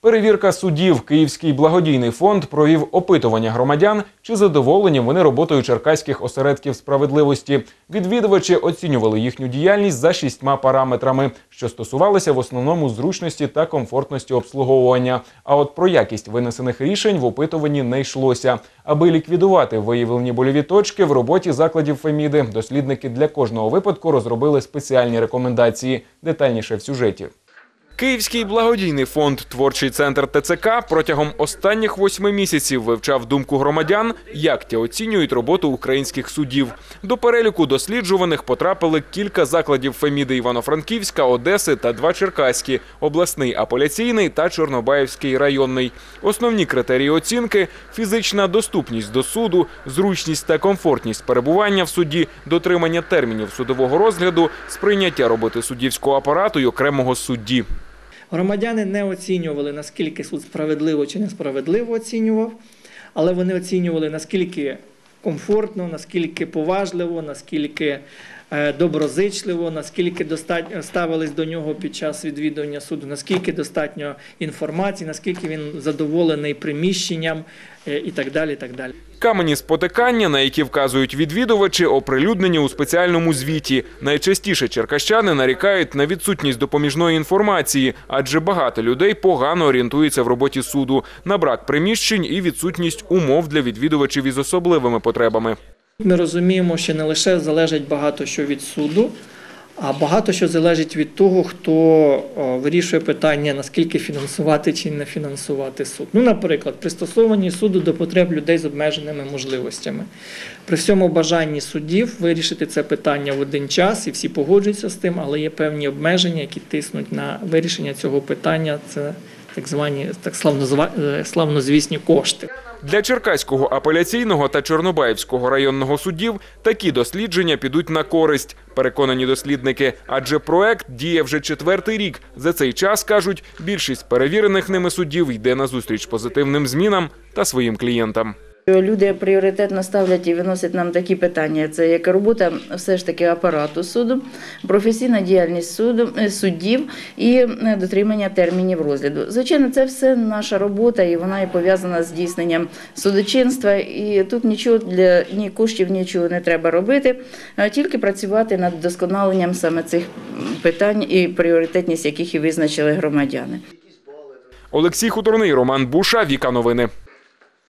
Перевірка судів. Київський благодійний фонд провів опитування громадян, чи задоволені вони роботою черкаських осередків справедливості. Відвідувачі оцінювали їхню діяльність за шістьма параметрами, що стосувалися в основному зручності та комфортності обслуговування. А от про якість винесених рішень в опитуванні не йшлося. Аби ліквідувати виявлені больові точки в роботі закладів Феміди, дослідники для кожного випадку розробили спеціальні рекомендації. Детальніше в сюжеті. Київський благодійний фонд Творчий центр ТЦК протягом останніх восьми місяців вивчав думку громадян, як ті оцінюють роботу українських судів. До переліку досліджуваних потрапили кілька закладів Феміди Івано-Франківська, Одеси та два черкаські обласний апеляційний та Чорнобаївський районний. Основні критерії оцінки фізична доступність до суду, зручність та комфортність перебування в суді, дотримання термінів судового розгляду, сприйняття роботи суддівського апарату й окремого судді. Громадяни не оцінювали, наскільки суд справедливо чи несправедливо оцінював, але вони оцінювали, наскільки комфортно, наскільки поважливо, наскільки доброзичливо, наскільки достатньо ставились до нього під час відвідування суду, наскільки достатньо інформації, наскільки він задоволений приміщенням е, і так далі. І так далі. Камені спотикання, на які вказують відвідувачі, оприлюднені у спеціальному звіті. Найчастіше черкащани нарікають на відсутність допоміжної інформації, адже багато людей погано орієнтуються в роботі суду, на брак приміщень і відсутність умов для відвідувачів із особливими потребами. Ми розуміємо, що не лише залежить багато що від суду, а багато що залежить від того, хто вирішує питання, наскільки фінансувати чи не фінансувати суд. Ну, наприклад, пристосовані суду до потреб людей з обмеженими можливостями. При всьому бажанні суддів вирішити це питання в один час, і всі погоджуються з тим, але є певні обмеження, які тиснуть на вирішення цього питання. Це так звані так славнозва- е, славнозвісні кошти. Для Черкаського апеляційного та Чорнобаївського районного судів такі дослідження підуть на користь, переконані дослідники. Адже проект діє вже четвертий рік. За цей час кажуть, більшість перевірених ними судів йде на зустріч позитивним змінам та своїм клієнтам. Люди пріоритетно ставлять і виносять нам такі питання: це як робота все ж таки апарату суду, професійна діяльність суду е, суддів і е, дотримання термінів розгляду. Звичайно, це все наша робота, і вона і пов'язана з здійсненням судочинства. І тут нічого для ні коштів, нічого не треба робити, а тільки працювати над вдосконаленням саме цих питань і пріоритетність яких і визначили громадяни. Олексій Хуторний, Роман Буша, Віка Новини.